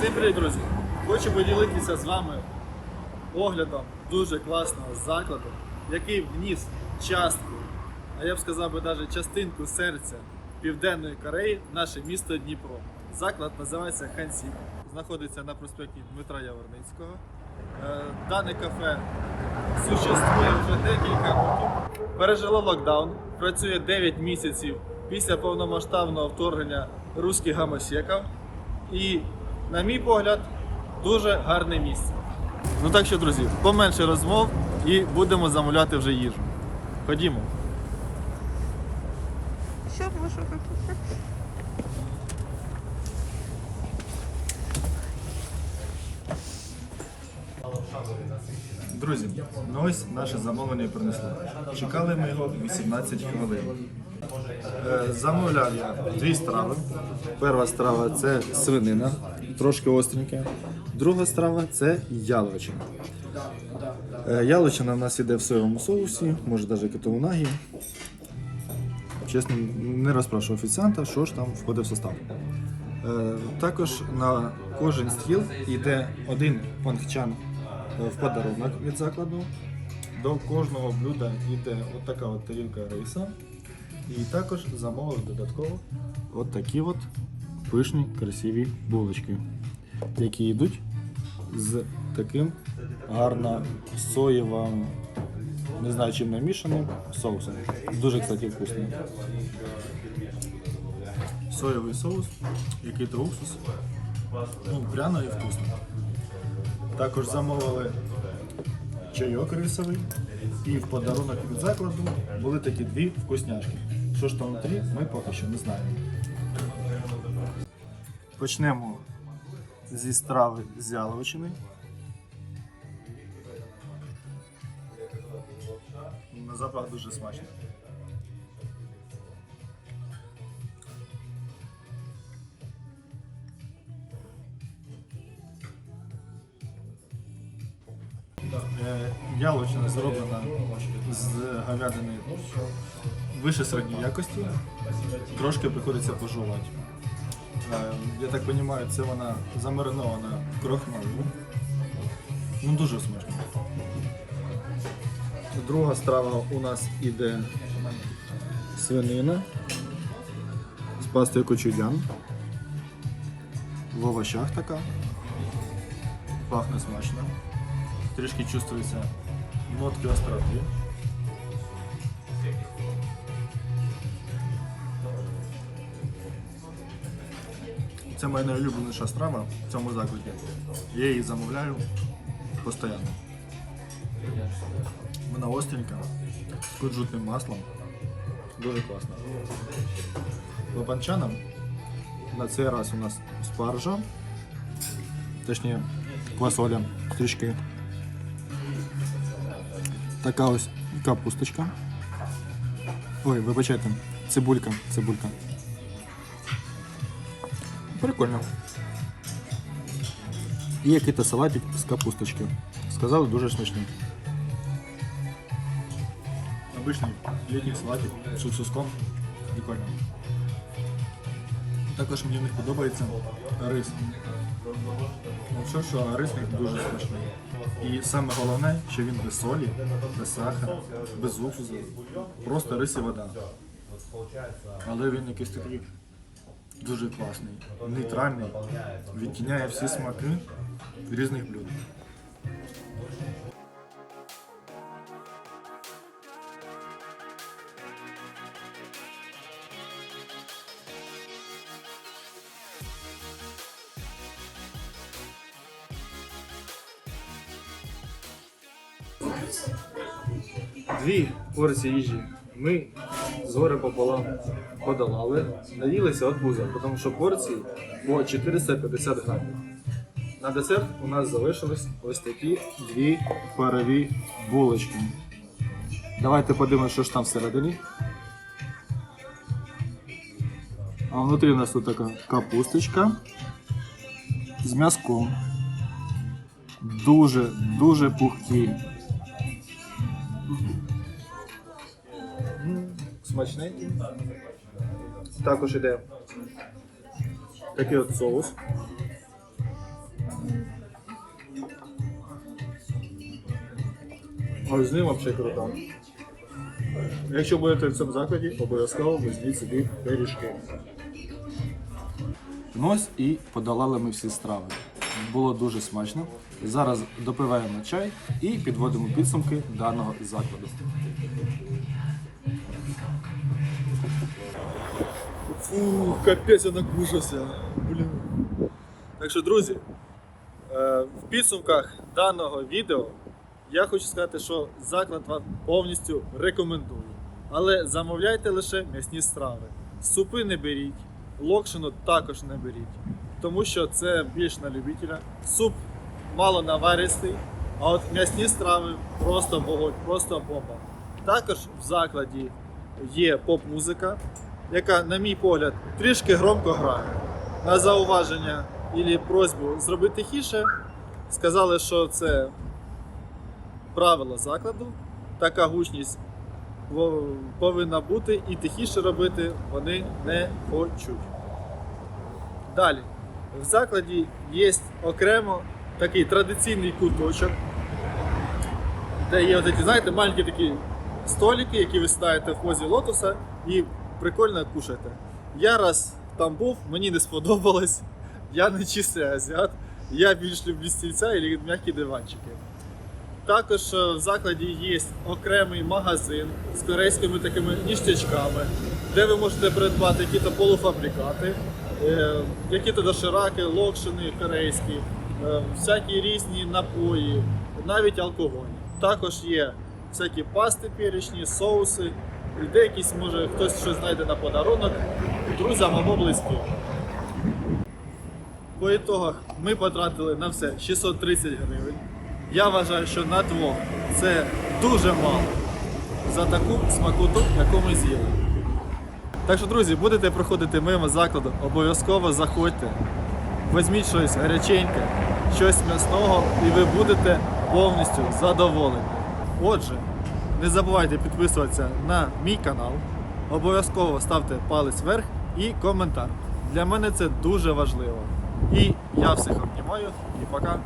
Всім привіт, друзі! Хочу поділитися з вами оглядом дуже класного закладу, який вніс частку, а я б сказав би навіть частинку серця Південної Кореї в наше місто Дніпро. Заклад називається Хансік. Знаходиться на проспекті Дмитра Яворницького. Е, Дане кафе существує вже декілька років. Пережило локдаун, працює 9 місяців після повномасштабного вторгнення русських гамосеків. І, на мій погляд, дуже гарне місце. Ну так що, друзі, поменше розмов і будемо замовляти вже їжу. Ходімо. Що можу? Друзі, ну ось наше замовлення принесли. Чекали ми його 18 хвилин. Е, Замовляв я дві страви. Перша страва це свинина, трошки остренька. Друга страва це яловичина. Е, Яловичина в нас іде в соєвому соусі, може навіть катаунагі. Чесно, не розпрашував офіціанта, що ж там входить в состав. Е, Також на кожен стіл йде один панкчан в подарунок від закладу. До кожного блюда йде от така от тарілка риса. І також замовив додатково от такі от пишні красиві булочки, які йдуть з таким гарно соєвим, не знаю чим намішаним соусом. Дуже, кстати, вкусний. Соєвий соус, який-то уксус. Ну, пряно і вкусно. Також замовили чайок рисовий. І в подарунок від закладу були такі дві вкусняшки. Що ж там внутрі, ми поки що не знаємо. Почнемо зі страви з яловичини. На запах дуже смачно. Яловичина зроблена з говядини вище середньої якості. Трошки приходиться пожувати. Е, Я так розумію, це вона замаринована крохмалю. Ну дуже смачно. Друга страва у нас іде свинина з пастою кочудян. В овощах така. Пахне смачно. Трішки чувствуються нотки остроти. Це моя найулюбленіша страва в цьому закладі. Я її замовляю постійно. Вона остренька, з кунжутним маслом. Дуже класно. По панчанам на цей раз у нас спаржа, точніше квасоля, трішки. Така ось капусточка. Ой, вибачайте, цибулька, цибулька. Прикольно. І який-то салатик з капусточки. Сказали, дуже смачний. Обичний літній салатик з уксуском. Прикольно. Також мені в них подобається рис. Ну, що, що рис дуже смачний. І саме головне, що він без солі, без сахара, без уксусу. Просто рис і вода. Але він якийсь такий дуже класний, нейтральний, відтіняє всі смаки різних блюд. Дві порції їжі ми згори пополам подолали, наїлися от пуза, тому що порції по 450 грамів. На десерт у нас залишились ось такі дві парові булочки. Давайте подивимося, що ж там всередині. А внутрі у нас тут така капусточка з м'язком. Дуже, дуже пухкі. смачний. Також іде такий от соус. А з ним взагалі круто. Якщо будете в цьому закладі, обов'язково візьміть собі пиріжки. Ну ось і подолали ми всі страви. Було дуже смачно. Зараз допиваємо чай і підводимо підсумки даного закладу. Фу, капець я накушався. Блін. Так що, друзі, е, в підсумках даного відео я хочу сказати, що заклад вам повністю рекомендую. Але замовляйте лише м'ясні страви. Супи не беріть, локшину також не беріть, тому що це більш на любителя. Суп мало наваристий, а от м'ясні страви просто вогонь, просто бомба. Також в закладі є поп-музика, яка, на мій погляд, трішки громко грає. На зауваження і просьбу зробити тихіше, сказали, що це правило закладу, така гучність повинна бути і тихіше робити вони не хочуть. Далі, в закладі є окремо такий традиційний куточок, де є знаєте, маленькі такі столики, які ви сідаєте в позі лотоса і прикольно кушаєте. Я раз там був, мені не сподобалось, я не чистий азіат, я більш люблю стільця і м'які диванчики. Також е, в закладі є окремий магазин з корейськими такими ніштячками, де ви можете придбати якісь полуфабрикати, е, які-то дошираки, локшини корейські, е, всякі різні напої, навіть алкоголь. Також є всякі пасти перечні, соуси, і деякі, може, хтось щось знайде на подарунок друзям або близьким. По ітогах ми потратили на все 630 гривень. Я вважаю, що на двох це дуже мало за таку смакоту, яку ми з'їли. Так що, друзі, будете проходити мимо закладу, обов'язково заходьте, візьміть щось гаряченьке, щось м'ясного, і ви будете повністю задоволені. Отже, не забувайте підписуватися на мій канал, обов'язково ставте палець вверх і коментар. Для мене це дуже важливо. І я всіх обнімаю і пока.